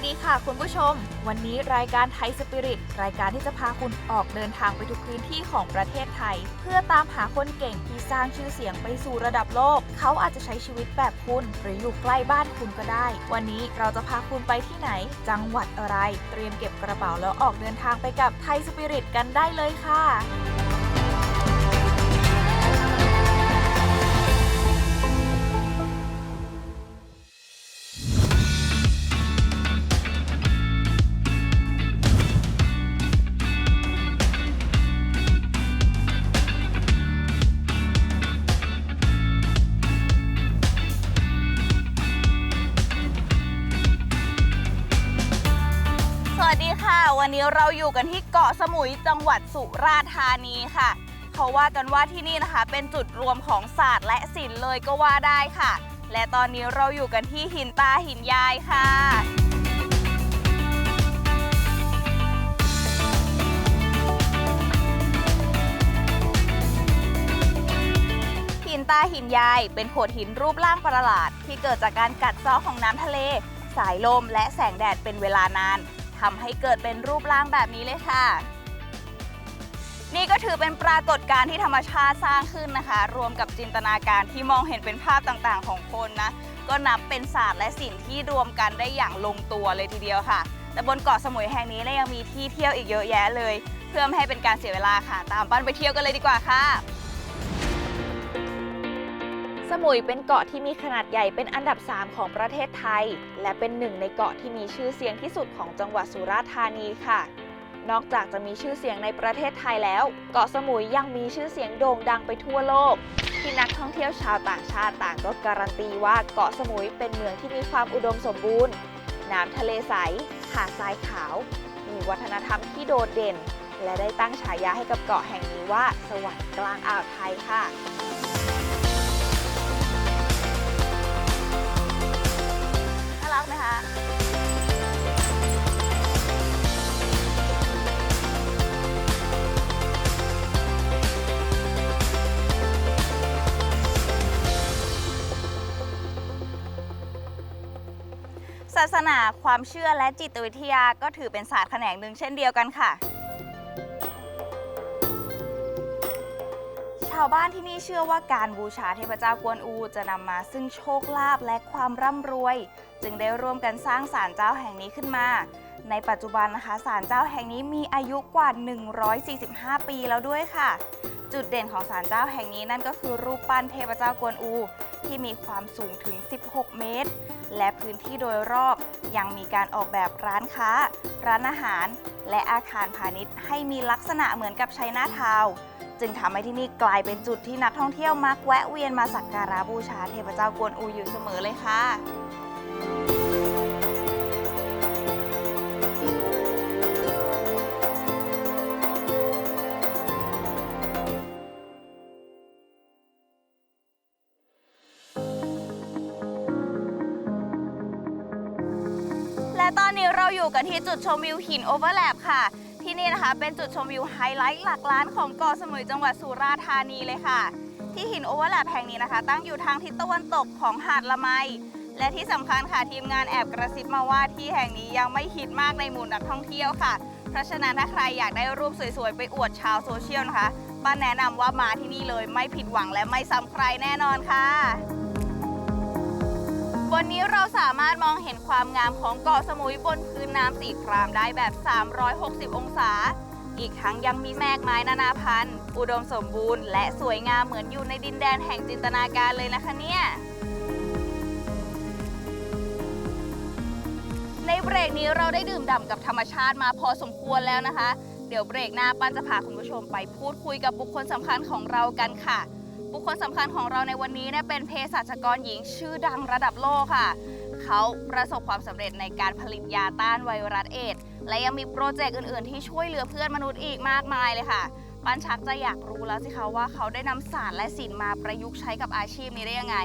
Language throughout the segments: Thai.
วัสดีค่ะคุณผู้ชม วันนี้รายการไทยสปิริตรายการที่จะพาคุณออกเดินทางไปทุกพื้นที่ของประเทศไทย เพื่อตามหาคนเก่งที่สร้างชื่อเสียงไปสู่ระดับโลก เขาอาจจะใช้ชีวิตแบบคุณ หรืออยู่ใกล้บ้านคุณก็ได้ วันนี้เราจะพาคุณไปที่ไหน จังหวัดอะไร เตรียมเก็บกระเป๋าแล้วออกเดินทางไปกับไทยสปิริตกันได้เลยค่ะ วัสดีค่ะ วันนี้เราอยู่กันที่เกาะสมุยจังหวัดสุราษฎร์ธานีค่ะเขาว่ากันว่าที่นี่นะคะ เป็นจุดรวมของศาสตร์และศิลป์เลยก็ว่าได้ค่ะ และตอนนี้เราอยู่กันที่หินตาหินยายค่ะ หินตาหินยายเป็นโขดหินรูปร่างประหลาด ที่เกิดจากการกัดเซาะของน้ำทะเล สายลมและแสงแดดเป็นเวลานาน ทำให้เกิดเป็นรูปร่างแบบนี้เลยค่ะ นี่ก็ถือเป็นปรากฏการณ์ที่ธรรมชาติสร้างขึ้นนะคะ รวมกับจินตนาการที่มองเห็นเป็นภาพต่างๆ ของคนนะ ก็นับเป็นศาสตร์และศิลป์ที่รวมกันได้อย่างลงตัวเลยทีเดียวค่ะ แต่บนเกาะสมุยแห่งนี้เนี่ยยังมีที่เที่ยวอีกเยอะแยะเลย เพื่อไม่ให้เป็นการเสียเวลาค่ะ ตามปั้นไปเที่ยวกันเลยดีกว่าค่ะ สมุยเป็นเกาะที่มีขนาดใหญ่เป็นอันดับ 3 ของประเทศไทย และเป็นหนึ่งในเกาะที่มีชื่อเสียงที่สุดของจังหวัดสุราษฎร์ธานีค่ะ นอกจากจะมีชื่อเสียงในประเทศไทยแล้ว เกาะสมุยยังมีชื่อเสียงโด่งดังไปทั่วโลก ที่นักท่องเที่ยวชาวต่างชาติต่างก็การันตีว่าเกาะสมุยเป็นเมืองที่มีความอุดมสมบูรณ์ น้ำทะเลใส หาดทรายขาว มีวัฒนธรรมที่โดดเด่น และได้ตั้งฉายาให้กับเกาะแห่งนี้ว่า สวรรค์กลางอ่าวไทยค่ะ น่ารักไหมคะศาสนาความเชื่อและจิตวิทยาก็ถือเป็นศาสตร์แขนงหนึ่งเช่นเดียวกันค่ะาวบ้านที่นี่เชื่อว่าการบูชาเทพเจ้ากวนอูจะนำมาซึ่งโชคลาภและความร่ำรวย จึงได้ร่วมกันสร้างศาลเจ้าแห่งนี้ขึ้นมา ในปัจจุบันนะคะศาลเจ้าแห่งนี้มีอายุกว่า 145 ปีแล้วด้วยค่ะ จุดเด่นของศาลเจ้าแห่งนี้นั่นก็คือรูปปั้นเทพเจ้ากวนอู ที่มีความสูงถึง 16 เมตร และพื้นที่โดยรอบยังมีการออกแบบร้านค้า ร้านอาหาร และอาคารพาณิชย์ให้มีลักษณะเหมือนกับชัยนาทาวน์ จึงทำให้ที่นี่กลายเป็นจุดที่นักท่องเที่ยวมักแวะเวียนมาสักการะบูชาเทพเจ้ากวนอูอยู่เสมอเลยค่ะและตอนนี้เราอยู่กันที่จุดชมวิวหินโอเวอร์แลปค่ะ นี่นะคะ เป็นจุดชมวิวไฮไลท์หลักล้านของเกาะสมุยจังหวัดสุราษฎร์ธานีเลยค่ะ ที่หินโอเวอร์แลปแห่งนี้นะคะ ตั้งอยู่ทางทิศตะวันตกของหาดละไม และที่สำคัญค่ะทีมงานแอบกระซิบมาว่าที่แห่งนี้ยังไม่ฮิตมากในหมู่นักท่องเที่ยวค่ะ เพราะฉะนั้นถ้าใครอยากได้รูปสวยๆ ไปอวดชาวโซเชียลนะคะป้าแนะนำว่ามาที่นี่เลยไม่ผิดหวังและไม่ซ้ำใครแน่นอนค่ะ วันนี้เราสามารถมองเห็นความงามของเกาะสมุยบนพื้นน้ำสีครามได้แบบ 360 องศา อีกทั้งยังมีแมกไม้นานาพันธุ์ อุดมสมบูรณ์และสวยงามเหมือนอยู่ในดินแดนแห่งจินตนาการเลยนะคะเนี่ยในเบรกนี้เราได้ดื่มด่ำกับธรรมชาติมาพอสมควรแล้วนะคะ เดี๋ยวเบรกหน้าปั้นจะพาคุณผู้ชมไปพูดคุยกับบุคคลสำคัญของเรากันค่ะ บุคคลสำคัญของเราในวันนี้เนี่ยเป็นเภสัชกรหญิงชื่อดังระดับโลกค่ะ เขาประสบความสำเร็จในการผลิตยาต้านไวรัสเอดส์และยังมีโปรเจกต์อื่นๆ ที่ช่วยเหลือเพื่อนมนุษย์อีกมากมายเลยค่ะ ปันชักจะอยากรู้แล้วสิคะว่าเขาได้นำศาสตร์และศิลป์มาประยุกต์ใช้กับอาชีพนี้ได้ยังไง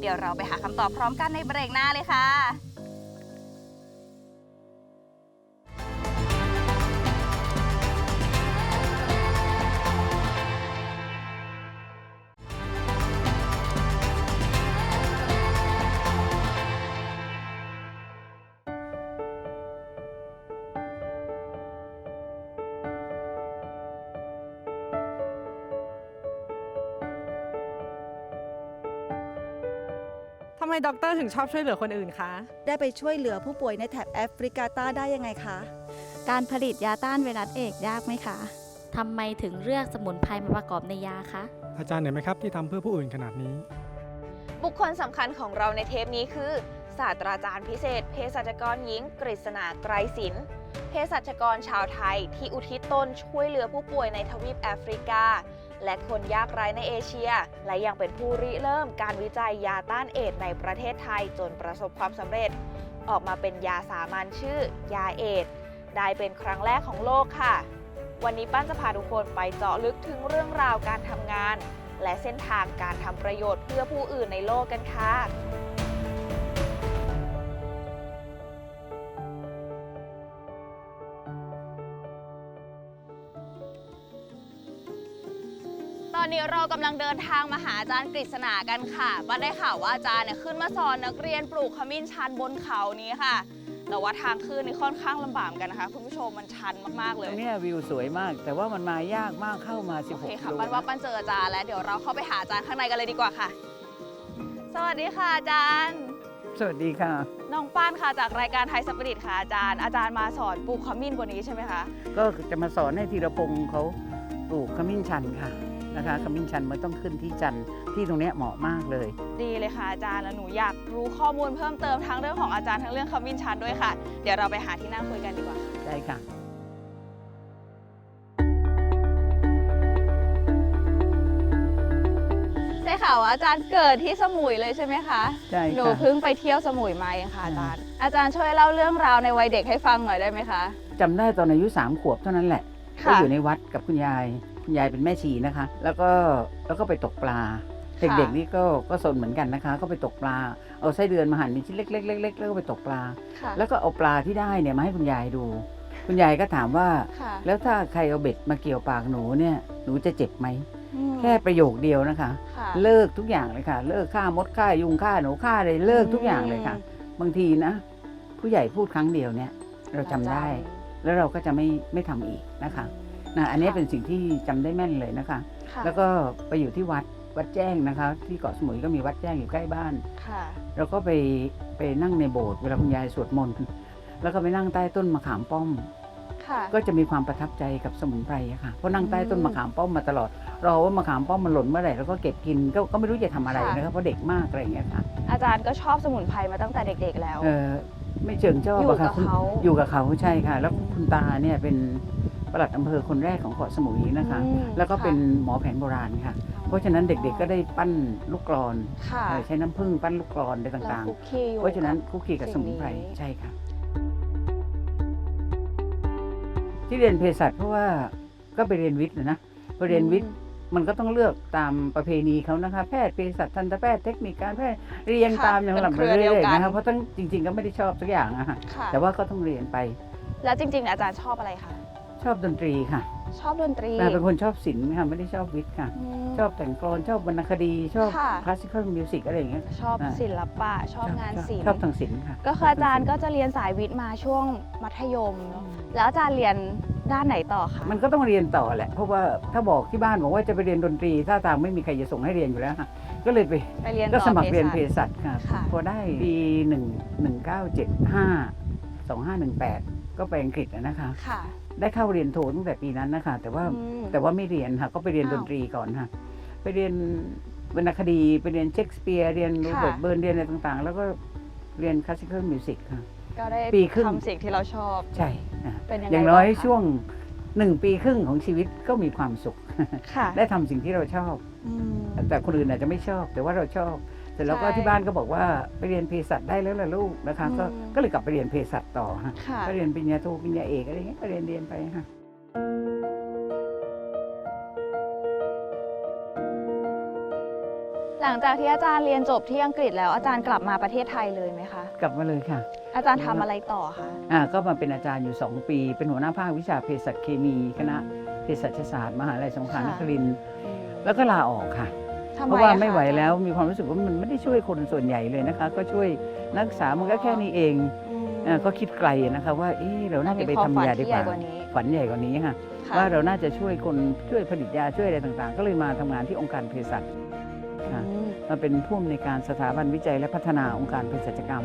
เดี๋ยวเราไปหาคำตอบพร้อมกันในเบรกหน้าเลยค่ะ ด็อกเตอร์ถึงชอบช่วยเหลือคนอื่นคะ ได้ไปช่วยเหลือผู้ป่วยในแถบแอฟริกาใต้ได้ยังไงคะ การผลิตยาต้านไวรัสเอดส์ยากไหมคะทำไมถึงเลือกสมุนไพรมาประกอบในยาคะ อาจารย์เหนื่อยไหมครับที่ทำเพื่อผู้อื่นขนาดนี้ บุคคลสำคัญของเราในเทปนี้คือ ศาสตราจารย์พิเศษเภสัชกรหญิง กฤษณาไกรศิลป์เภสัชกรชาวไทย ที่อุทิศตนช่วยเหลือผู้ป่วยในทวีปแอฟริกา และคนยากไร้ในเอเชีย และยังเป็นผู้ริเริ่มการวิจัยยาต้านเอดในประเทศไทยจนประสบความสำเร็จ ออกมาเป็นยาสามัญชื่อ ยาเอดได้เป็นครั้งแรกของโลกค่ะ วันนี้ปั้นจะพาทุกคนไปเจาะลึกถึงเรื่องราวการทำงาน และเส้นทางการทำประโยชน์เพื่อผู้อื่นในโลกกันค่ะ อนนี้เรากำลังเดินทางมาหาอาจารย์กฤษณากันค่ะบ้านได้ข่าวว่าอาจารย์เนี่ยขึ้นมาสอนนักเรียนปลูกขมิ้นชันบนเขานี้ค่ะ แต่ว่าทางขึ้นนี่ค่อนข้างลำบากเหมือนกันนะคะคุณผู้ชมมันชันมากๆเลตยรงเนี้ยวิวสวยมาก แต่ว่ามันมายากมากเข้ามาโอเค16ค่ะโลปั้นว่านะปั้นเจออาจารย์แล้วเดี๋ยวเราเข้าไปหาอาจารย์ข้างในกันเลยดีกว่าค่ะ สวัสดีค่ะอาจารย์ สวัสดีค่ะ น้องป้านค่ะจากรายการไทยสปิริตค่ะอาจารย์ อาจารย์มาสอนปลูกขมิ้นบนนี้ใช่ไหมคะ ก็จะมาสอนให้ธีรพงศ์เขาปลูกขมิ้นชันค่ะ นะคะขมิ้นชันมันต้องขึ้นที่จันทร์ที่ตรงเนี้ยเหมาะมากเลย ดีเลยค่ะอาจารย์แล้วหนูอยากรู้ข้อมูลเพิ่มเติมทั้งเรื่องของอาจารย์ทั้งเรื่องขมิ้นชันด้วยค่ะ เดี๋ยวเราไปหาที่นั่งคุยกันดีกว่าค่ะได้ค่ะได้ข่าวว่าอาจารย์เกิดที่สมุยเลยใช่ไหมคะใช่หนูค่ะเพิ่งไปเที่ยวสมุยมาเองค่ะอาจารย์ อาจารย์ช่วยเล่าเรื่องราวในวัยเด็กให้ฟังหน่อยได้ไหมคะ จำได้ตอนอายุ3ขวบเท่านั้นแหละก็ค่ะ อยู่ในวัดกับคุณยายคุณยายเป็นแม่ชีนะคะ แล้วก็แล้วก็ไปตกปลาค่ะเด็กๆนี่ก็ก็สนเหมือนกันนะคะ ก็ไปตกปลา เอาไส้เดือนมาหั่นเป็นชิ้นเล็กๆๆๆแล้วก็ไปตกปลาค่ะแล้วก็เอาปลาที่ได้เนี่ยมาให้คุณยายดู คุณยายก็ถามว่าค่ะแล้วถ้าใครเอาเบ็ดมาเกี่ยวปากหนูเนี่ยหนูจะเจ็บไหมอืมแค่ประโยคเดียวนะคะค่ะเลิกทุกอย่างเลยค่ะ เลิกฆ่ามดฆ่ายุงฆ่าหนูฆ่าเลยเลิกทุกอย่างเลยค่ะ บางทีนะ ผู้ใหญ่พูดครั้งเดียวเนี่ย เราจำได้ แล้วเราก็จะไม่ไม่ทำอีกนะคะ นะอันนี้เป็นสิ่งที่จำได้แม่นเลยนะคะค่ะแล้วก็ไปอยู่ที่วัดวัดแจ้งนะคะ ที่เกาะสมุยก็มีวัดแจ้งอยู่ใกล้บ้านค่ะเราก็ไปไปนั่งในโบสถ์เวลาคุณยายสวดมนต์แล้วก็ไปนั่งใต้ต้นมะขามป้อมค่ะก็จะมีความประทับใจกับสมุนไพรอะค่ะเพราะนั่งใต้ต้นมะขามป้อมมาตลอดรอว่ามะขามป้อมมันหล่นเมื่อไหร่แล้วก็เก็บกินก็ก็ไม่รู้จะทำอะไรค่ะนะครับเพราะเด็กมากอะไรอย่างเงี้ยค่ะอาจารย์ก็ชอบสมุนไพรมาตั้งแต่เด็กๆแล้วเออไม่เชิงชอบอยู่อะค่ะกับคุณเขาอยู่กับเขาใช่ค่ะ แล้วคุณตาเนี่ยเป็น ปลัดอำเภอคนแรกของเกาะสมุยนะคะ อืมแล้วก็เป็นค่ะหมอแผนโบราณค่ะ เพราะฉะนั้นเด็กๆก็ได้ปั้นลูกกรอนค่ะเออใช้น้ำผึ้งปั้นลูกกรอนอะไรแล้วต่างคุกคีอยู่ๆเพราะฉะนั้นคุกคีกับสิ่สงมุนไพรนี้ ใช่ค่ะ ที่เรียนเภสัชเพราะว่าก็ไปเรียนวิทย์นะนะพอเรียนวิทย์ มันก็ต้องเลือกตามประเพณีเขานะคะ แพทย์เภสัชทันตแพทย์เทคนิคการแพทย์เรียนค่ะตามอย่างลำเป็นเครือเรื่เดียวอยกันๆนะคะเพราะตั้งจริง ๆ ก็ไม่ได้ชอบสักอย่างอะค่ะค่ะแต่ว่าก็ต้องเรียนไป แล้วจริงๆ อาจารย์ชอบอะไรคะ ชอบดนตรีค่ะชอบดนตรีแต่เป็นคนชอบศิลป์ค่ะไม่ได้ชอบวิทย์ค่ะมชอบแต่งกลอนชอบวรรณคดีชอบค่ะคลาสสิคอลมิวสิกอะไรอย่างเงี้ยชอบอ่าศิลปะชอบงานศิลป์ชอบทางศิลป์ค่ะก็คืออาจารย์ก็จะเรียนสายวิทย์มาช่วงมัธยมเนอะแล้วอาจารย์เรียนด้านไหนต่อคะมันก็ต้องเรียนต่อแหละ เพราะว่าถ้าบอกที่บ้านบอกว่าจะไปเรียนดนตรีถ้าทางไม่มีใครจะส่งให้เรียนอยู่แล้วค่ะก็เลยไปไปเรียนก็ต่อสมัครเรียนเภภสัชสัชค่ะค่ะพอได้ปีหนึ่งหนึ่งเก้าเจ็ดห้าสองห้าหนึ่งแปดก็ไปอังกฤษอะนะคะค่ะ ได้เข้าเรียนโทตั้งแต่ปีนั้นนะคะแต่ว่าอืม แต่ว่าไม่เรียนค่ะ ก็ไปเรียนอ้าวดนตรีก่อนค่ะ ไปเรียนวรรณคดีไปเรียนเชคสเปียร์เรียนโรเบิร์ตค่ะเบิร์นเรียนอะไรต่างๆ แล้วก็เรียนคลาสสิคอลมิวสิกค่ะไปก็ได้ปีครึ่ง ทำสิ่งที่เราชอบ ใช่อะเป็นยังไงอย่างน้อยบ้างคะช่วงหนึ่งปีครึ่งของชีวิตก็มีความสุข ค่ะได้ทำสิ่งที่เราชอบ อืมแต่คนอื่นอาจจะไม่ชอบ แต่ว่าเราชอบเส ร็จแล้วก็ใช่ที่บ้านก็บอกว่าไปเรียนเภสัชได้แล้วล่ะลูกนะคะ ก็อืมก็เลยกลับไปเรียนเภสัชต่อฮะค่ะก็เรียนปริญญาโทปริญญาเอกอะไรเงี้ยก็เรียนเรียนไปฮะหลังจากที่อาจารย์เรียนจบที่อังกฤษแล้วอาจารย์กลับมาประเทศไทยเลยไหมคะ กลับมาเลยค่ะ อาจารย์ทำอะไรต่อคะอ่าก็มาเป็นอาจารย์อยู่ 2 ปี เป็นหัวหน้าภาควิชาเภสัชเคมี คณะเภสัชศาสตร์มหาลัยสงขลานครินทร์แล้วก็ลาออกค่ะ ทำเพราะว่าอคไม่ไหวอจรย์แล้วมีความรู้สึกว่ามันไม่ได้ช่วยคนส่วนใหญ่เลยนะคะ ก็ช่วยนักศึกษามันก็แค่นี้เองอืมเอ่อก็คิดไกลนะคะว่าเอ๊ะเราน่าจะไปมีความทำยาฝันดีที่กว่าใหญ่กว่านี้ฝันใหญ่กว่านี้ค่ะ ค่ะว่าเราน่าจะช่วยคนช่วยผลิตยาช่วยอะไรต่างๆ ก็เลยมาทำงานที่องค์การเภสัช ค่ะ อืมมาเป็นผู้อำนวยการสถาบันวิจัยและพัฒนาองค์การเภสัชกรรม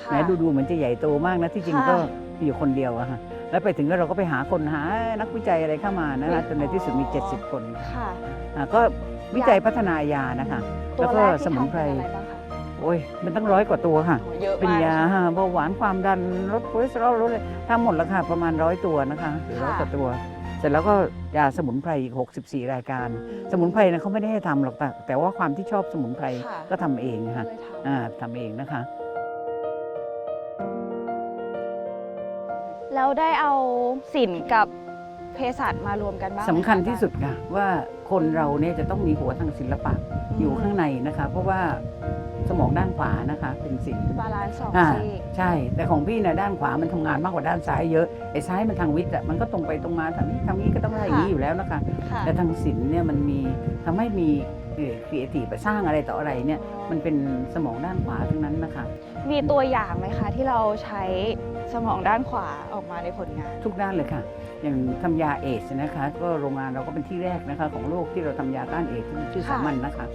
ค่ะแหมดูดูๆเหมือนจะใหญ่โตมากนะที่จริงค่ะก็มีอยู่คนเดียวอะฮะแล้วไปถึงก็เราก็ไปหาคนหานักวิจัยอะไรเข้ามานะคะจนในที่สุดมี 70 คนค่ะ อะก็ วิจัยพัฒนายานะคะ ตัแล้ววแรก็กที่สมุนไพร ทำเป็นอะไรบ้างคะ โอ้ยมันตั้งร้อยกว่าตัวค่ะโหเยอะเป็นมากยาเบาหวานความดันลดคอเลสเตอรอลลดเลยทำหมดแล้วค่ะประมาณร้อยตัวนะคะหรือร้อยกว่าตัว เสร็จแล้วก็ยาสมุนไพรอีก 64 รายการ สมุนไพรนะเขาไม่ได้ให้ทำหรอกแต่แต่ว่าความที่ชอบสมุนไพรค่ะ ก็ทำเองนะคะเลยทอ่าทำเองนะคะำแล้วได้เอาศิลป์กับ เภสัชมารวมกันบ้างไหมะสำคัญที่สุดค่ะว่าคนเราเนี่ยจะต้องมีหัวทางศิลปะอยู่ข้างในนะคะ เพราะว่าสมองด้านขวานะคะเป็นสิ่งบาลานซ์สองอ่าซีกใช่ แต่ของพี่เนี่ยด้านขวามันทำงานมากกว่าด้านซ้ายเยอะไอ้ซ้ายมันทางวิทย์อะมันก็ตรงไปตรงมาทางนี้ทางนี้ก็ต้องได้อย่างนี้อยู่แล้วนะคะ ค่ะแต่ทางศิลป์เนี่ยมันมีทำให้มีครีเอทีฟสร้างอะไรต่ออะไรเนี่ยมันเป็นสมองด้านขวาทั้งนั้นนะคะ มีตัวอย่างไหมคะที่เราใช้สมองด้านขวาออกมาในผลงาน ทุกด้านเลยค่ะ อย่างทำยาเอดส์นะคะก็โรงงานเราก็เป็นที่แรกนะคะของโลกที่เราทำยาต้านเอดส์ชื่อค่ะสามัญนะคะ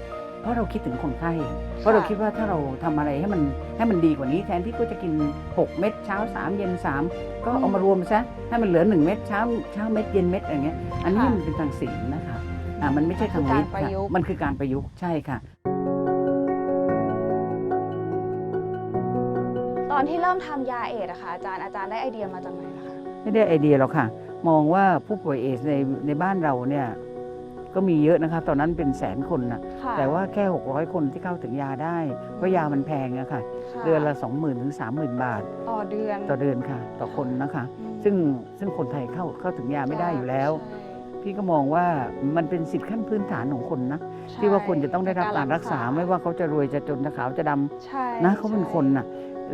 เพราะเราคิดถึงคนไข้ เพราะเราคิดว่าถ้าเราทำอะไรให้มันให้มันดีกว่านี้ แทนที่ก็จะกิน 6 เม็ดเช้า 3 เย็น 3 ก็เอามารวมซะให้มันเหลือ 1 เม็ดเช้าเช้าเม็ดเย็นเม็ดอย่างเงี้ยอันนี้มันเป็นทางศีลนะคะอ่ามันไม่ใช่ทางวิทย์มันคือการประค่ะยุกต์มันคือการประยุกต์ใช่ค่ะ ตอนที่เริ่มทำยาเอดส์อะค่ะอาจารย์อาจารย์ได้ไอเดียมาจากไหนนะคะไม่ได้ไอเดียหรอกค่ะ มองว่าผู้ป่วยเอดส์ในในบ้านเราเนี่ยก็มีเยอะนะคะ ตอนนั้นเป็นแสนคนนะค่ะแต่ว่าแค่ 600 คนที่เข้าถึงยาได้ เพราะยามันแพงอะค่ะ ค่เดือนละ 20,000ถึง30,000 บาท ต่อเดือนต่อเดือนค่ะ ต่อคนนะคะอืมซึ่งซึ่งคนไทยเข้าเข้าถึงยาไม่ได้อยู่แล้ว พี่ก็มองว่ามันเป็นสิทธิขั้นพื้นฐานของคนนะใช่ที่ว่าคนจะต้องได้รับการรักษาไม่ว่าเขาจะรวยจะจนจะขาวจะดำใช่นะเขาเป็นคนน่ะ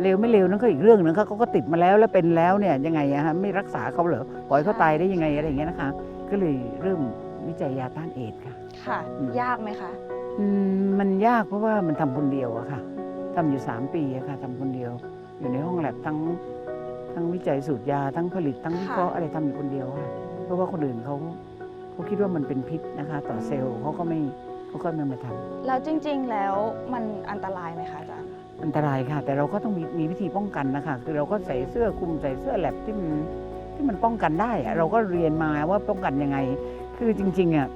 เลวไม่เลวนั่นก็อีกเรื่องหนึงเขาก็ติดมาแล้วแล้วเป็นแล้วเนี่ยยังไงอะฮะไม่รักษาเขาเหรอปล่อยเขาตายได้ยังไงอะไรอย่างเงี้ยนะคะ ก็เลยเริ่มวิจัยยาต้านเอดส์ค่ะ ค่ะอืมยากไหมคะอืมมันยากเพราะว่ามันทำคนเดียวอะค่ะทำอยู่ 3 ปีอะค่ะทำคนเดียว อยู่ในห้องแลบทั้งทั้งวิจัยสูตรยาทั้งผลิตทั้งวิเคราะห์อะไรทำอยู่คนเดียวค่ะ เพราะว่าคนอื่นเขาเขาคิดว่ามันเป็นพิษนะคะ ต่อเซลล์เขาก็ไม่เขาก็ไม่มาทำ แล้วจริง ๆ แล้วมันอันตรายไหมคะอาจารย์ อันตรายค่ะ แต่เราก็ต้องมีมีวิธีป้องกันนะคะคือเราก็ใส่เสื้อคลุมใส่เสื้อแลบที่มันที่มันป้องกันได้อะเราก็เรียนมาว่าป้องกันยังไง คือจริงๆอะ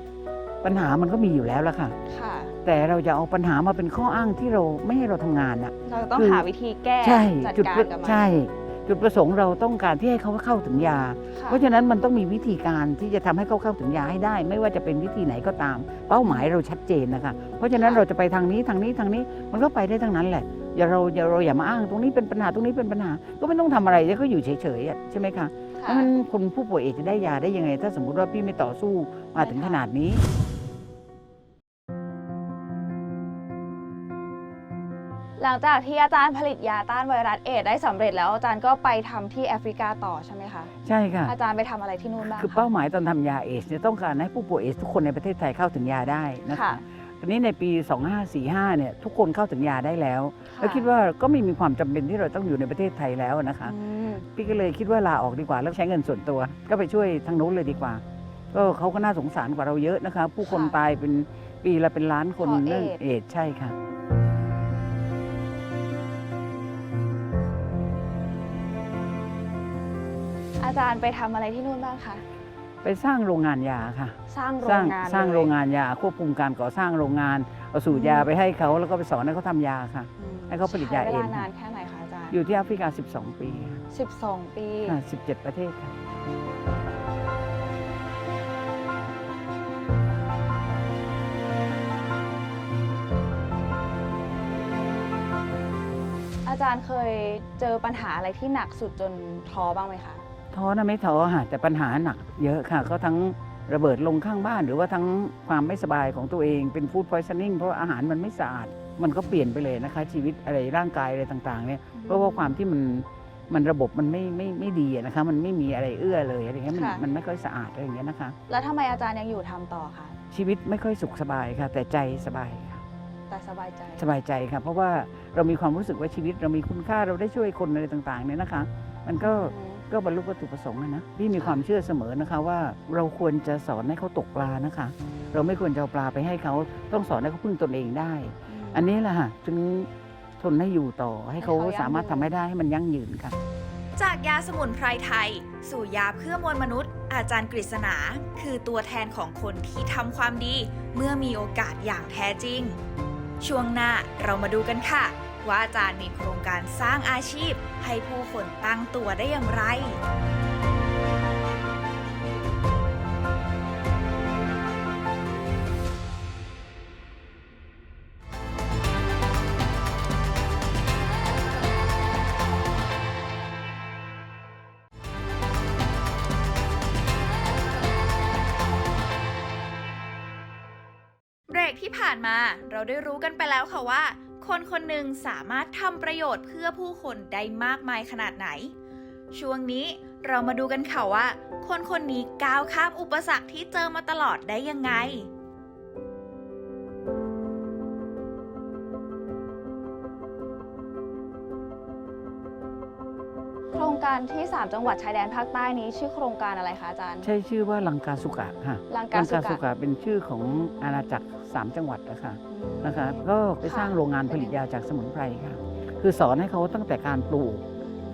ปัญหามันก็มีอยู่แล้วละค่ะ ค่ะ แต่เราจะเอาปัญหามาเป็นข้ออ้างที่เราไม่ให้เราทำงานอะเราจะต้องคือ หาวิธีแก้ใช่จัดจุดการประกับมันใช่ จุดประสงค์เราต้องการที่ให้เขาเข้าถึงยา ค่ะเพราะฉะนั้นมันต้องมีวิธีการที่จะทำให้เขาเข้าถึงยาให้ได้ ไม่ว่าจะเป็นวิธีไหนก็ตาม เป้าหมายเราชัดเจนนะคะ เพราะฉะนั้นเราจะไปทางนี้ทางนี้ทางนี้มันก็ไปได้ทั้งนั้นแหละ อย่าเราอย่าเราอย่ามาอ้างตรงนี้เป็นปัญหาตรงนี้เป็นปัญหา ก็ไม่ต้องทำอะไรแล้วก็อยู่เฉยๆอะใช่ไหมคะค่ะแล้วมันคนผู้ป่วยเอดส์จะได้ยาได้ยังไง ถ้าสมมติว่าพี่ไม่ต่อสู้มาถึงขนาดนี้หลังจากที่อาจารย์ผลิตยาต้านไวรัสเอดส์ได้สำเร็จแล้วอาจารย์ก็ไปทำที่แอฟริกาต่อใช่ไหมคะใช่ค่ะอาจารย์ไปทำอะไรที่นู่นบ้างคือคะเป้าหมายตอนทำยาเอดส์เนี่ยต้องการให้ผู้ป่วยเอดส์ทุกคนในประเทศไทยเข้าถึงยาได้นะคะค่ะ ทีนี้ในปี 2545 เนี่ยทุกคนเข้าถึงยาได้แล้วะแล้วคิดว่าก็ไม่มีความจำเป็นที่เราต้องอยู่ในประเทศไทยแล้วนะคะอืมพี่ก็เลยคิดว่าลาออกดีกว่า แล้วใช้เงินส่วนตัว ก็ไปช่วยทางนู้นเลยดีกว่า ก็เขาก็น่าสงสารกว่าเราเยอะนะคะ ผู้คนค่ะตายเป็นปีละเป็นล้านคนเพราะเรื่องเอดส์เอดส์ใช่ค่ะอาจารย์ไปทำอะไรที่นู่นบ้างคะ ไปสร้างโรงงานยาค่ะ สร้างโรสร้างงงานสร้างเลยโรงงานยาควบคุมการก่อสร้างโรงงานเอาสูตรยาไปให้เขาแล้วก็ไปสอนให้เขาทำยาค่ะ อืมให้เขาผลิตยาเอง ใช้เวลานานแค่ไหนคะอาจารย์ อยู่ที่แอฟริกา 12 ปีค่ะ12 ปี ค่ะ17 ประเทศค่ะ อาจารย์เคยเจอปัญหาอะไรที่หนักสุดจนท้อบ้างไหมคะ ท้อนะไม่ท้อค่ะแต่ปัญหาหนักเยอะค่ะก็ทั้งระเบิดลงข้างบ้าน หรือว่าทั้งความไม่สบายของตัวเองเป็นฟู้ดพอยซันนิ่งเพราะว่าอาหารมันไม่สะอาด มันก็เปลี่ยนไปเลยนะคะ ชีวิตอะไรร่างกายอะไรต่างๆเนี่ยเพราะว่าความที่มันมันระบบมันไม่ไม่ไม่ดีอะนะคะมันไม่มีอะไรเอื้อเลยอะไรเงี้ยมันค่ะ มันไม่ค่อยสะอาดอะไรอย่างเงี้ยนะคะ แล้วทำไมอาจารย์ยังอยู่ทำต่อคะชีวิตไม่ค่อยสุขสบายค่ะ แต่ใจสบายค่ะแต่สบายใจ สบายใจค่ะ เพราะว่าเรามีความรู้สึกว่าชีวิตเรามีคุณค่าเราได้ช่วยคนอะไรต่างๆเนี่ยนะคะ มันก็อืม ก็บรรลุวัตถุประสงค์อะนะพี่มีความเชื่อเสมอนะคะว่าเราควรจะสอนให้เขาตกปลานะคะ เราไม่ควรจะเอาปลาไปให้เขาต้องสอนให้เขาพึ่งตนเองได้ อันนี้แหละค่ะถึงทนให้อยู่ต่อให้เขาให้เขายั่งยืนสามารถทำให้ได้ให้มันยั่งยืนค่ะ จากยาสมุนไพรไทย สู่ยาเพื่อมวลมนุษย์ อาจารย์กฤษณาคือตัวแทนของคนที่ทำความดี เมื่อมีโอกาสอย่างแท้จริง ช่วงหน้าเรามาดูกันค่ะ ว่าอาจารย์มีโครงการสร้างอาชีพ ให้ผู้คนตั้งตัวได้อย่างไรเบรกที่ผ่านมาเราได้รู้กันไปแล้วค่ะว่า คนคนหนึ่งสามารถทำประโยชน์เพื่อผู้คนได้มากมายขนาดไหน ช่วงนี้เรามาดูกันค่ะว่า คนคนนี้ก้าวข้ามอุปสรรคที่เจอมาตลอดได้ยังไงโครงการที่ 3 จังหวัดชายแดนภาคใต้นี้ชื่อโครงการอะไรคะอาจารย์ ใช่ชื่อว่าลังกาสุกะค่ะลังกาสุกะสุกะเป็นชื่อของอาณาจักรสามจังหวัดนะคะ นะคะก็ไปสร้างโรงงานผลิตยาจากสมุนไพรค่ะ คือสอนให้เขาตั้งแต่การปลูก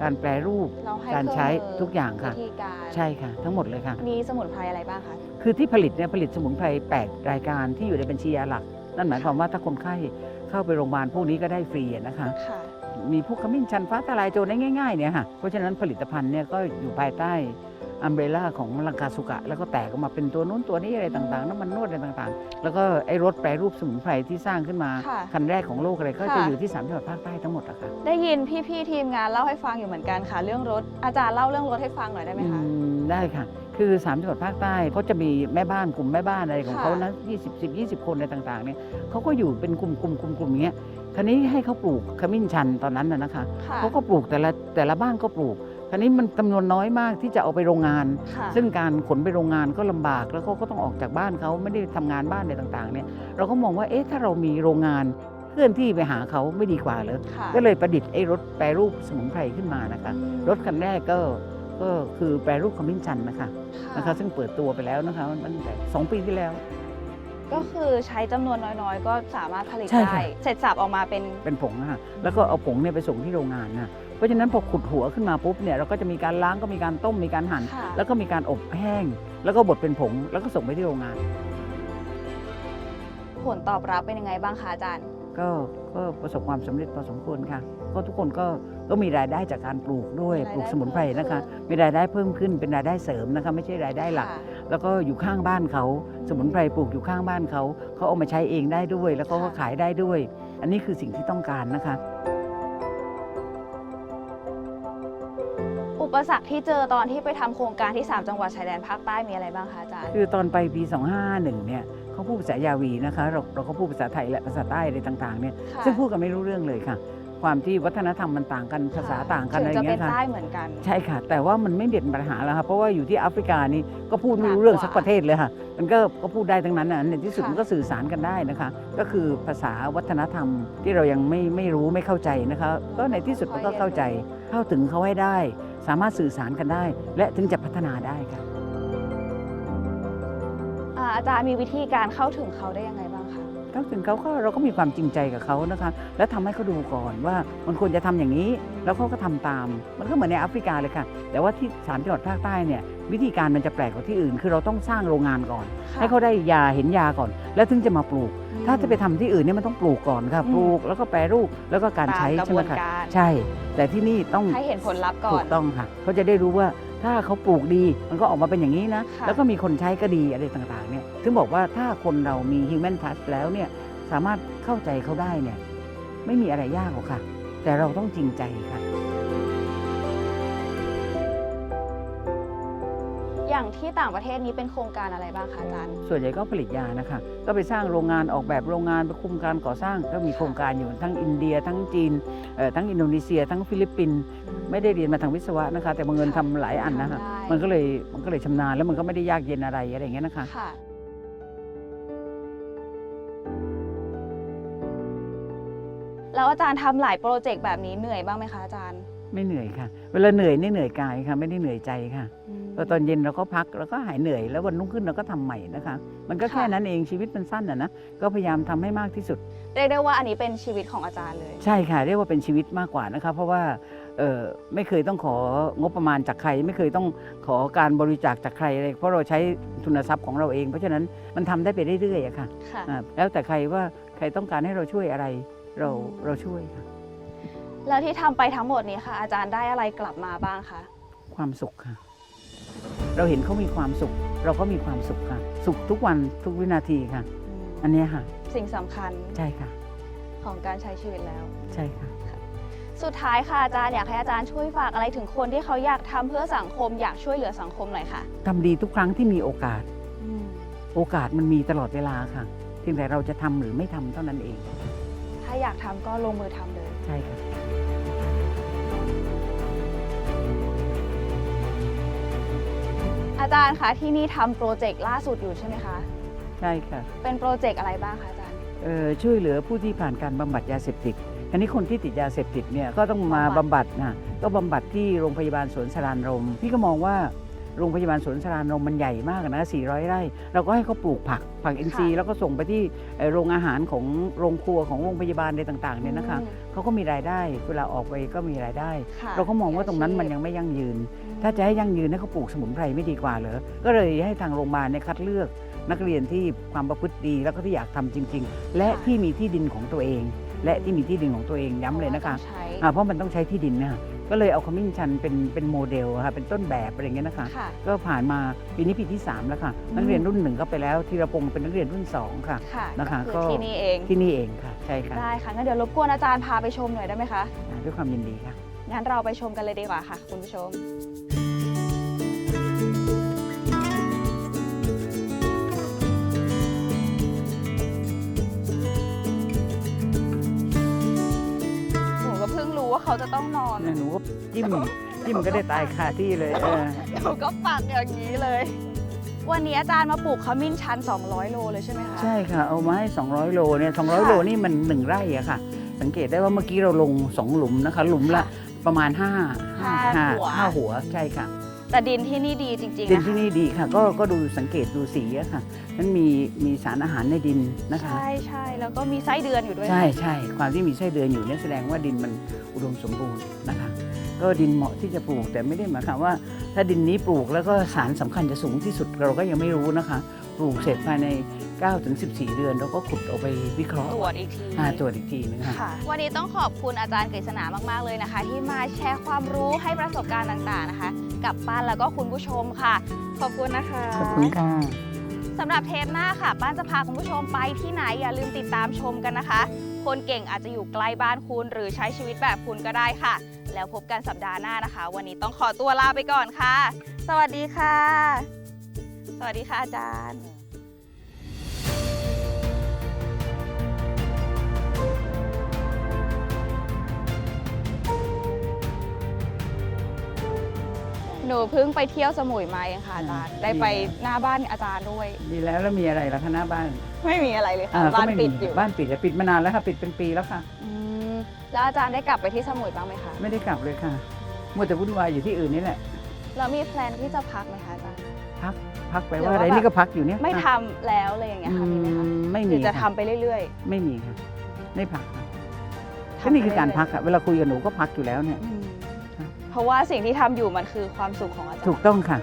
การแปรรูปเราให้การใช้เครื่องมืทุกอย่างค่ะวิธีการใช่ค่ะ ทั้งหมดเลยค่ะ มีสมุนไพรอะไรบ้างคะ คือที่ผลิตเนี่ยผลิตสมุนไพร 8 รายการที่อยู่ในบัญชียาหลัก นั่นหมายความว่าถ้าคนไข้เข้าไปโรงพยาบาลพวกนี้ก็ได้ฟรีอะนะคะค่ะมีพวกขมิ้นชันฟ้าทลายโจรได้ง่ายๆเนี่ยค่ะ เพราะฉะนั้นผลิตภัณฑ์เนี่ยก็อยู่ภายใต้ อัมเบร่าของลังกาสุกะ แล้วก็แตกออกมาเป็นตัวนู้นตัวนี้อะไรต่างๆน้ำมันนวดอะไรต่างๆ แล้วก็ไอ้รถแปรรูปสมุนไพรที่สร้างขึ้นมาค่ะคันแรกของโลกอะไรก็ค่ะจะอยู่ที่สามจังหวัดภาคใต้ทั้งหมดอะค่ะได้ยินพี่ๆทีมงานเล่าให้ฟังอยู่เหมือนกันค่ะ เรื่องรถอาจารย์เล่าเรื่องรถให้ฟังหน่อยได้ไหมคะ อืมได้ค่ะ คือสามจังหวัดภาคใต้เขาจะมีแม่บ้านกลุ่มแม่บ้านอะไรของค่ะ เขานะ20 10 20คนอะไรต่างๆเนี่ยเขาก็อยู่เป็นกลุ่มกลุ่มกลุ่มกลุ่มอย่างเงี้ยทีนี้ให้เขาปลูกขมิ้นชันตอนนั้นน่ะนะคะ ค่ะ เขาก็ปลูกแต่ละแต่ละบ้านก็ปลูก ทีนี้มันจำนวนน้อยมากที่จะเอาไปโรงงาน ค่ะซึ่งการขนไปโรงงานก็ลำบากแล้วเขาก็ต้องออกจากบ้านเขาไม่ได้ทำงานบ้านอะไรต่างๆเนี่ยเราก็มองว่าเอ๊ะถ้าเรามีโรงงานเคลื่อนที่ไปหาเขาไม่ดีกว่าเหรอค่ะก็เลยประดิษฐ์ไอ้รถแปรรูปสมุนไพรขึ้นมานะคะอืมรถคันแรกก็ก็คือแปรรูปขมิ้นชันนะคะนะคะซึ่งเปิดตัวไปแล้วนะคะมันแต่สองปีที่แล้ว ก็คือใช้จำนวนน้อยๆ ก็สามารถผลิตใช่ได้ค่ะเสร็จสับออกมาเป็น เป็นผงนะคะแล้วก็เอาผงเนี่ยไปส่งที่โรงงานนะ เพราะฉะนั้นพอขุดหัวขึ้นมาปุ๊บเนี่ยเราก็จะมีการล้างก็มีการต้มมีการหั่น ค่ะ แล้วก็มีการอบแห้ง แล้วก็บดเป็นผง แล้วก็ส่งไปที่โรงงาน ผลตอบรับเป็นยังไงบ้างคะอาจารย์ ก็ก็ประสบความสำเร็จพอสมควรค่ะ ก็ทุกคนก็ก็มีรายได้จากการปลูกด้วยมีรายได้ปลูกสมุนไพรนะคะ เพิ่มขึ้น มีรายได้เพิ่มขึ้นเป็นรายได้เสริมนะคะ ไม่ใช่รายได้หลัก ค่ะ แล้วก็อยู่ข้างบ้านเขา สมุนไพรปลูกอยู่ข้างบ้านเขา เขาเอามาใช้เองได้ด้วย แล้วก็ค่ะ ขายได้ด้วย อันนี้คือสิ่งที่ต้องการนะคะ สรรคที่เจอตอนที่ไปทำโครงการที่ 3 จังหวัดชายแดนภาคใต้มีอะไรบ้างคะอาจารย์ คือตอนไปปี2551 เนี่ยเขาพูดภาษายาวีนะคะ เราเราก็พูดภาษาไทยและภาษาใต้อะไรต่างๆเนี่ยค่ะซึ่งพูดกันไม่รู้เรื่องเลยค่ะ ความที่วัฒนธรรมมันต่างกันภาษาต่างกันถึอะไรงอจะย่างเป็เงี้นยค่ะใต้เหมือนกัน ใช่ค่ะ แต่ว่ามันไม่เป็นปัญหาแล้วค่ะเพราะว่าอยู่ที่แอฟริกานี่ก็พูดไม่หนัรู้กเรื่องกว่าสักประเทศเลยค่ะ มันก็ก็พูดได้ทั้งนั้นน่ะในที่สุดค่ะมันก็สื่อสารกันได้นะคะ ก็คือภาษาวัฒนธรรมที่เรายังไม่ไม่รู้ไม่เข้าใจนะคะ ก็ในที่สุดมันก็เข้าใจเข้าถึงเขาให้ได้ สามารถสื่อสารกันได้ และถึงจะพัฒนาได้ค่ะอ่าอาจารย์มีวิธีการเข้าถึงเขาได้ยังไง บ้างคะถ้าถึงเขาก็เราก็มีความจริงใจกับเขานะคะแล้วทำให้เขาดูก่อนว่ามันควรจะทำอย่างนี้ แล้วเขาก็ทำตาม มันก็เหมือนในแอฟริกาเลยค่ะ แต่ว่าที่สามจังหวัดภาคใต้เนี่ยวิธีการมันจะแปลกกว่าที่อื่น คือเราต้องสร้างโรงงานก่อน ให้เขาได้ยาเห็นยาก่อน แล้วถึงจะมาปลูก ถ้าจะไปทำที่อื่นเนี่ยมันต้องปลูกก่อนค่ะปลูกแล้วก็แปรรูปแล้วก็การใช้ตามกระใช่ไหมบวนคะการใช่ แต่ที่นี่ต้องให้เห็นผลลัพธ์ก่อถูนกต้องค่ะเขาจะได้รู้ว่า ถ้าเขาปลูกดีมันก็ออกมาเป็นอย่างนี้นะ ค่ะ แล้วก็มีคนใช้ก็ดีอะไรต่างๆเนี่ยถึงบอกว่าถ้าคนเรามี human touch แล้วเนี่ยสามารถเข้าใจเขาได้เนี่ยไม่มีอะไรยากหรอกค่ะ แต่เราต้องจริงใจค่ะ อย่างที่ต่างประเทศนี้เป็นโครงการอะไรบ้างคะอาจารย์ ส่วนใหญ่ก็ผลิตยานะคะ ก็ไปสร้างโรงงานออกแบบโรงงานไปคุมการก่อสร้างก็มีโครงการอยู่ทั้งอินเดีย ทั้งจีนเอ่อทั้งอินโดนีเซีย ทั้งฟิลิปปินส์ไม่ได้เรียนมาทางวิศวะนะคะ แต่บังเงินทำหลายอันนะคะได้มันก็เลยมันก็เลยชำนาญแล้วมันก็ไม่ได้ยากเย็นอะไรอะไรอย่างเงี้ยนะคะค่ะแล้วอาจารย์ทำหลายโปรเจกต์แบบนี้เหนื่อยบ้างไหมคะอาจารย์ ไม่เหนื่อยค่ะ เวลาเหนื่อยนี่เหนื่อยกายค่ะ ไม่ได้เหนื่อยใจค่ะพอตอนเย็นเราก็พักแล้วก็หายเหนื่อย แล้ววันรุ่งขึ้นเราก็ทำใหม่นะคะ มันก็แค่ค่ะนั้นเองชีวิตมันสั้นอะนะก็พยายามทำให้มากที่สุด เรียกได้ว่าอันนี้เป็นชีวิตของอาจารย์เลย ใช่ค่ะเรียกว่าเป็นชีวิตมากกว่านะคะ เพราะว่าเออไม่เคยต้องของบประมาณจากใคร ไม่เคยต้องขอการบริจาคจากใครเลยเพราะเราใช้ทุนทรัพย์ของเราเอง เพราะฉะนั้นมันทำได้ไปเรื่อยๆอะค่ะค่ะอ่าแล้วแต่ใครว่าใครต้องการให้เราช่วยอะไรเราอืมเราช่วยค่ะ แล้วที่ทำไปทั้งหมดนี้ค่ะ อาจารย์ได้อะไรกลับมาบ้างคะ ความสุขค่ะ เราเห็นเขามีความสุข เราก็มีความสุขค่ะ สุขทุกวันทุกวินาทีค่ะ อันเนี้ยค่ะ สิ่งสำคัญใช่ค่ะ ของการใช้ชีวิตแล้ว ใช่ค่ะ สุดท้ายค่ะอาจารย์อยากให้อาจารย์ช่วยฝากอะไรถึงคนที่เขาอยากทำเพื่อสังคมอยากช่วยเหลือสังคมหน่อยค่ะทำดีทุกครั้งที่มีโอกาส โอกาสมันมีตลอดเวลาค่ะเพียงแต่เราจะทำหรือไม่ทำเท่านั้นเอง ถ้าอยากทำก็ลงมือทำเลย ใช่ค่ะ อาจารย์คะที่นี่ทำโปรเจกต์ล่าสุดอยู่ใช่ไหมคะ ใช่ค่ะเป็นโปรเจกต์อะไรบ้างคะอาจารย์ เอ่อช่วยเหลือผู้ที่ผ่านการบำบัดยาเสพติดอันนี้คนที่ติดยาเสพติดเนี่ยก็ต้องมาบำบัดนะก็บำบัดที่โรงพยาบาลสวนสรานรมพี่ก็มองว่า โรงพยาบาลสวนสรานรมมันใหญ่มากนะ 400 ไร่ เราก็ให้เขาปลูกผักผักอินทรีย์แล้วก็ส่งไปที่เอ่อโรงอาหารของโรงครัวของโรงพยาบาลอะไรต่างๆเนี่ยนะคะอืมเขาก็มีรายได้เวลาออกไปก็มีรายได้ค่ะเราก็มองว่าตรงนั้นมันยังไม่ยั่งยืน ถ้าจะให้ยั่งยืนให้เขาปลูกสมุนไพรไม่ดีกว่าเหรอก็เลยให้ทางโรงพยาบาลเนี่ยคัดเลือกนักเรียนที่ความประพฤติดีแล้วก็ที่อยากทำจริง ๆ และที่มีที่ดินของตัวเอง และที่มีที่ดินของตัวเองย้ำเลยนะคะใช้อ่าเพราะมันต้องใช้ที่ดินเนี่ย ก็เลยเอาขมิ้นชันเป็นเป็นโมเดลอะค่ะเป็นต้นแบบอะไรเงี้ยนะคะ ค่ะ ก็ผ่านมาปีนี้ปีที่ 3 แล้วค่ะ นักเรียนรุ่นหนึ่งก็ไปแล้วธีรพงศ์เป็นนักเรียนรุ่น 2 ค่ะ ค่ะนะคะก็ก็คือที่นี่เอง ที่นี่เองค่ะ ใช่ค่ะได้ค่ะ งั้นเดี๋ยวรบกวนอาจารย์พาไปชมหน่อยได้ไหมคะ อ่าด้วยความยินดีค่ะ งั้นเราไปชมกันเลยดีกว่าค่ะ คุณผู้ชม ว่าเขาจะต้องนอนหนูก็จิ้มจิ้มก็ได้ตายคาที่เลยเออหนูก็ปักอย่างนี้เลย วันนี้อาจารย์มาปลูกขมิ้นชัน 200 โลเลยใช่ไหมคะ ใช่ค่ะ เอามาให้ 200 โลเนี่ย200ค่ะโลนี่มัน1ไร่อะค่ะ สังเกตได้ว่าเมื่อกี้เราลง 2 หลุมนะคะ หลุมละประมาณ5ห้า5หัว5 5หัวใช่ค่ะ แต่ดินที่นี่ดีจริงดิๆนนะคะที่นี่ดีค่ะ ก็ก็ดูสังเกตดูสีอะค่ะนั้นมีมีสารอาหารในดินนะคะ ใช่ใช่แล้วก็มีไส้เดือนอยู่ด้วยนะใช่ใช่ความที่มีไส้เดือนอยู่เนี่ยแสดงว่าดินมันอุดมสมบูรณ์นะคะ ก็ดินเหมาะที่จะปลูกแต่ไม่ได้หมายความว่า ถ้าดินนี้ปลูกแล้วก็สารสำคัญจะสูงที่สุดเราก็ยังไม่รู้นะคะ ปลูกเสร็จภายใน 9-14 เดือนเราก็ขุดเอาไปวิเคราะห์ตรวจอีกที อ่าตรวจอีกทีนึงค่ะ ค่ะ วันนี้ต้องขอบคุณอาจารย์กฤษณามาก ๆ เลยนะคะ ที่มาแชร์ความรู้ให้ประสบการณ์ต่าง ๆ นะคะ กับป้านแล้วก็คุณผู้ชมค่ะ ขอบคุณนะคะ ขอบคุณค่ะสำหรับเทปหน้าค่ะ ป้านจะพาคุณผู้ชมไปที่ไหนอย่าลืมติดตามชมกันนะคะ คนเก่งอาจจะอยู่ใกล้บ้านคุณ หรือใช้ชีวิตแบบคุณก็ได้ค่ะ แล้วพบกันสัปดาห์หน้านะคะ วันนี้ต้องขอตัวลาไปก่อนค่ะ สวัสดีค่ะ สวัสดีค่ะอาจารย์ หนูเพิ่งไปเที่ยวสมุยมาเองค่ะอาจารย์ ได้ไปหน้าบ้านอาจารย์ด้วย ดีแล้วแล้วมีอะไรล่ะคะหน้าบ้านไม่มีอะไรเลยค่ะบ้านปิดอยู่บ้านปิดแะปิดมานานแล้วค่ะปิดเป็นปีแล้วค่ะแล้วอาจารย์ได้กลับไปที่สมุยบ้างไหมคะไม่ได้กลับเลยค่ะมัวแต่วุ่นวายอยู่ที่อื่นนี่แหละเรามีแพลนที่จะพักไหมคะอาจารย์ พักพักไปว่าอะไรนี่ก็พักอยู่เนี่ยไม่ทำแล้วเลยอย่างเงี้ยค่ะมีไหมคะไม่หรืมีอจะทำค่ไปเรื่อยๆไม่มีค่ะไม่พักค่ะๆก็นี่คือการพักอะเวลาคุยกับหนูก็พักอยู่แล้วเนี่ย เพราะว่าสิ่งที่ทำอยู่มันคือความสุขของอาจารย์ถูกต้องค่ะ